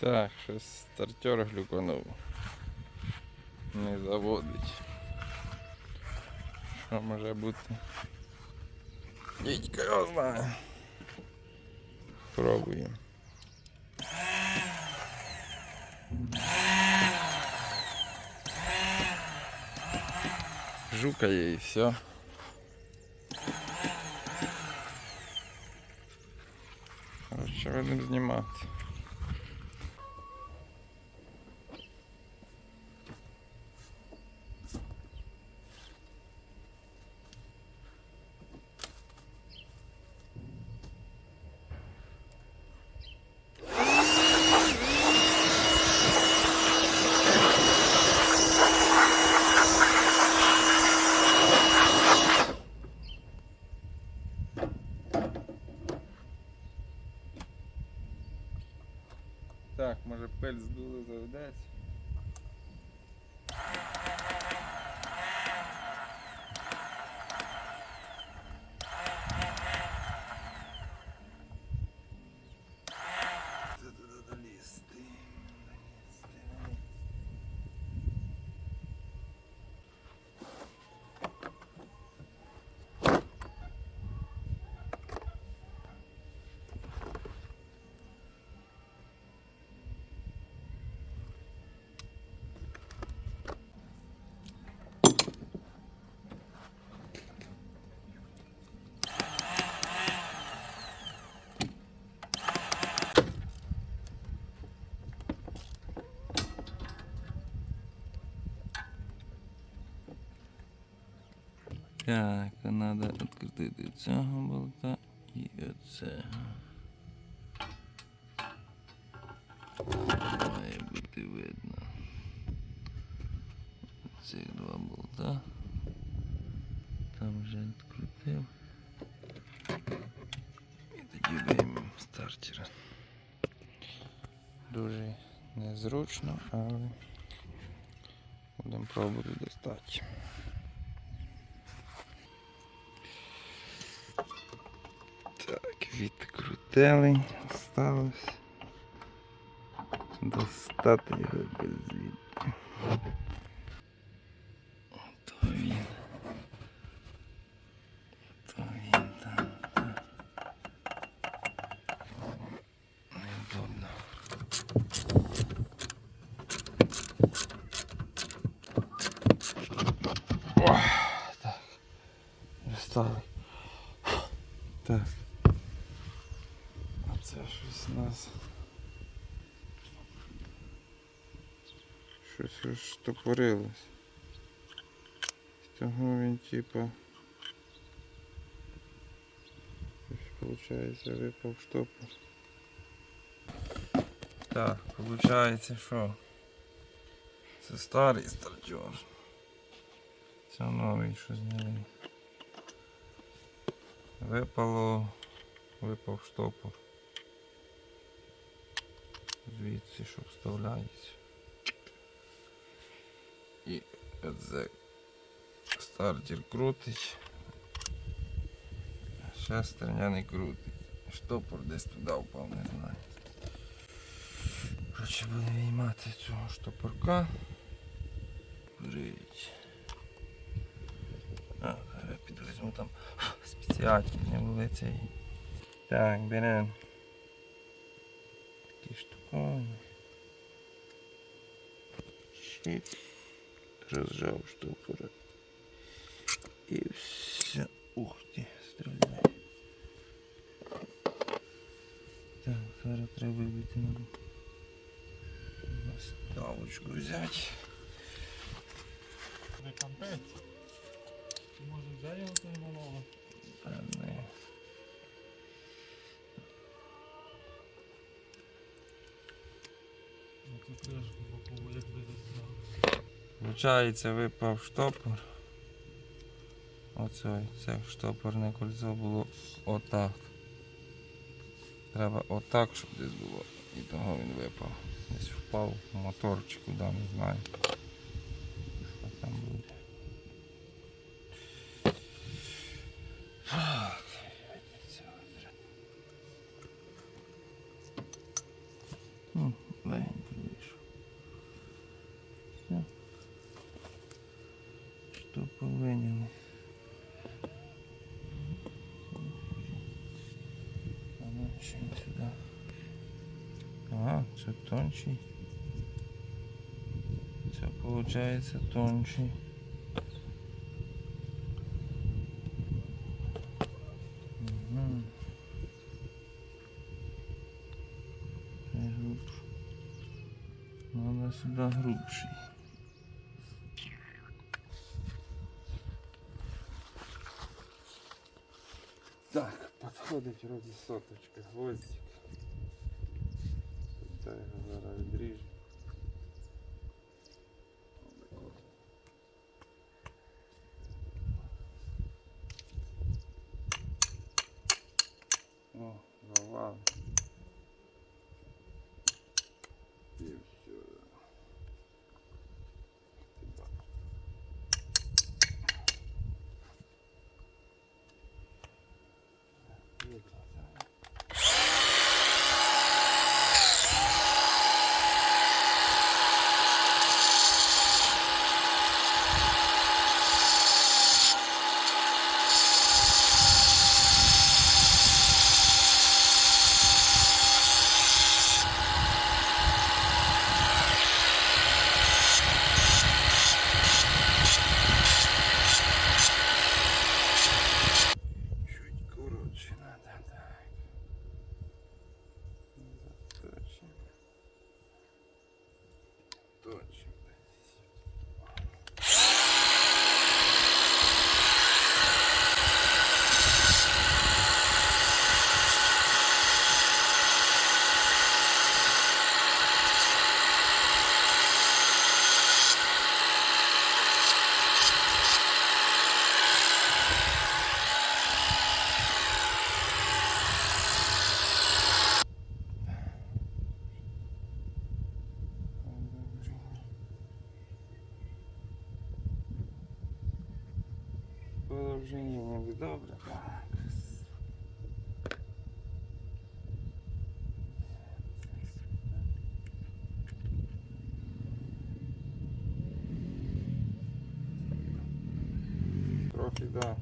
Так, щось стартер глюканув. Не заводить. Що може бути? Дідько його знає. Пробуємо. Жукає і все. Коротше, будемо знімати. Так, треба відкрутити цього болта і оцього. Має бути видно. Ці два болта. Там вже відкрутив. І тоді виймемо стартера. Дуже незручно, але будемо пробувати достати. Так, відкрутили, осталось достати його без звідти. То він. То він там. Неудобно. О, так. Достали. Так. А це щось у нас. Щось розштопорилось. З того він типа. Виходить випав штопор. Так, виходить, що це старий стартер. Це новий, що зняли. Випало, випав штопор. Звідси, що вставляється. І оце стартер крутить. Шестерня не крутить. Штопор десь туди впав, не знаю. Коротше, будемо виймати цього штопорка. Рить. А, зараз підвезьму там спеціальні не були цей. Так, беремо. Такі штуковини. Щит. Розжав штопора. І все. Ух ти, стріляє. Так, зараз треба вибити на наставочку взяти. Де кампець? Може вже його той малого? Та не. Ну тут теж бокову якби Получається, випав штопор. Оце це штопорне кольцо було отак. Треба отак, щоб десь було. І того він випав. Десь впав в мотор чи куди, не знаю. Що там буде. Так, це тонший. Це виходить тонший. Надо сюди грубший. Так, підходить вроді соточка, гвоздик. Положение не добре. Так. Трохи, да.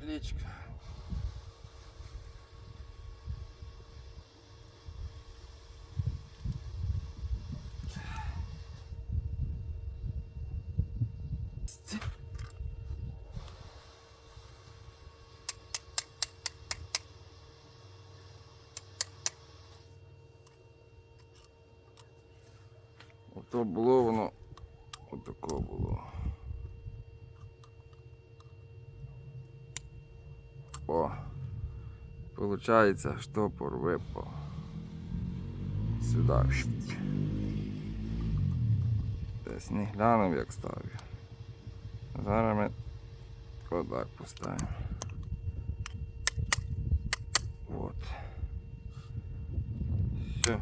Колечко. Ото було воно отако було. Получається, штопор випав. Сюди. Десь не глянув, як ставлю. Зараз ми отак поставимо. От. Все.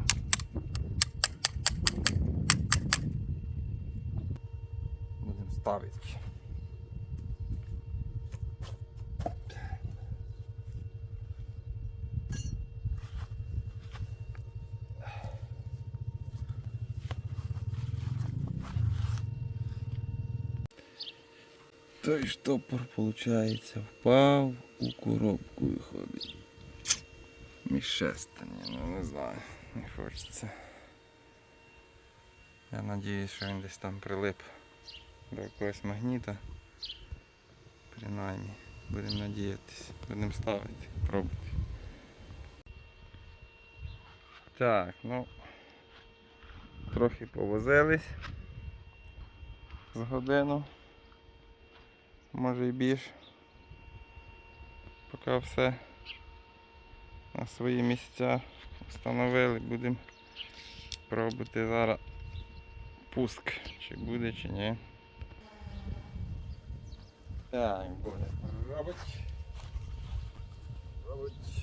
Будемо ставити. Той штопор, виходить, впав у коробку і ходить. Мішестання, ну не знаю, не хочеться. Я надіюсь, що він десь там прилип до якогось магніта. Принаймні, будемо надіятися, будемо ставити, пробувати. Так, ну трохи повозились з годину може і більше. Поки все на свої місця встановили, будемо пробувати зараз пуск, чи буде, чи ні. Так, буде робить. Робить.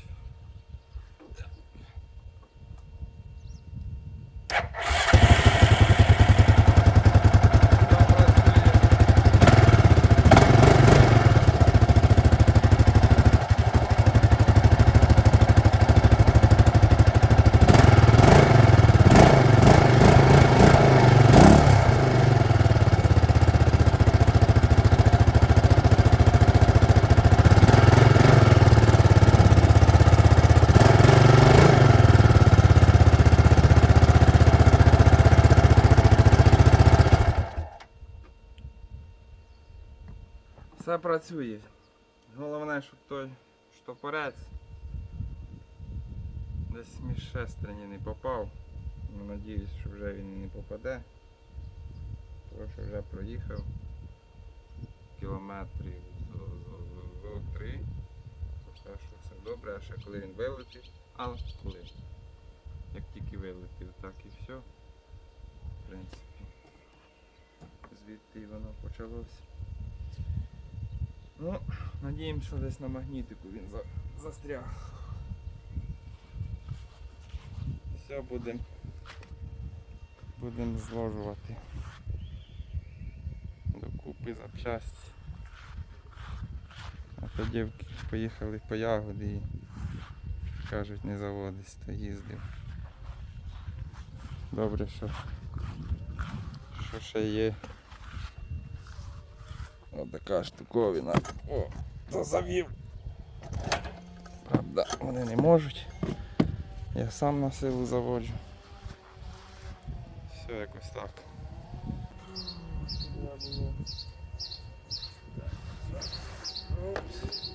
Працює. Головне, щоб той штопорець десь між шестерні не попав. Ну, надіюсь, що вже він не попаде. Тому що вже проїхав кілометрів зо, три. Поки що все добре, а ще коли він вилетів. А коли? Як тільки вилетів, так і все. В принципі. Звідти воно почалося. Ну, надіємося, що десь на магнітику він за, застряг. Все, будемо будем зложувати докупи запчасті. А то дівки поїхали по ягоди і кажуть не заводись, то їздив. Добре, що, що ще є. Ось така штуковина. О, то завів. Правда, вони не можуть. Я сам на силу заводжу. Все якось так. Oops.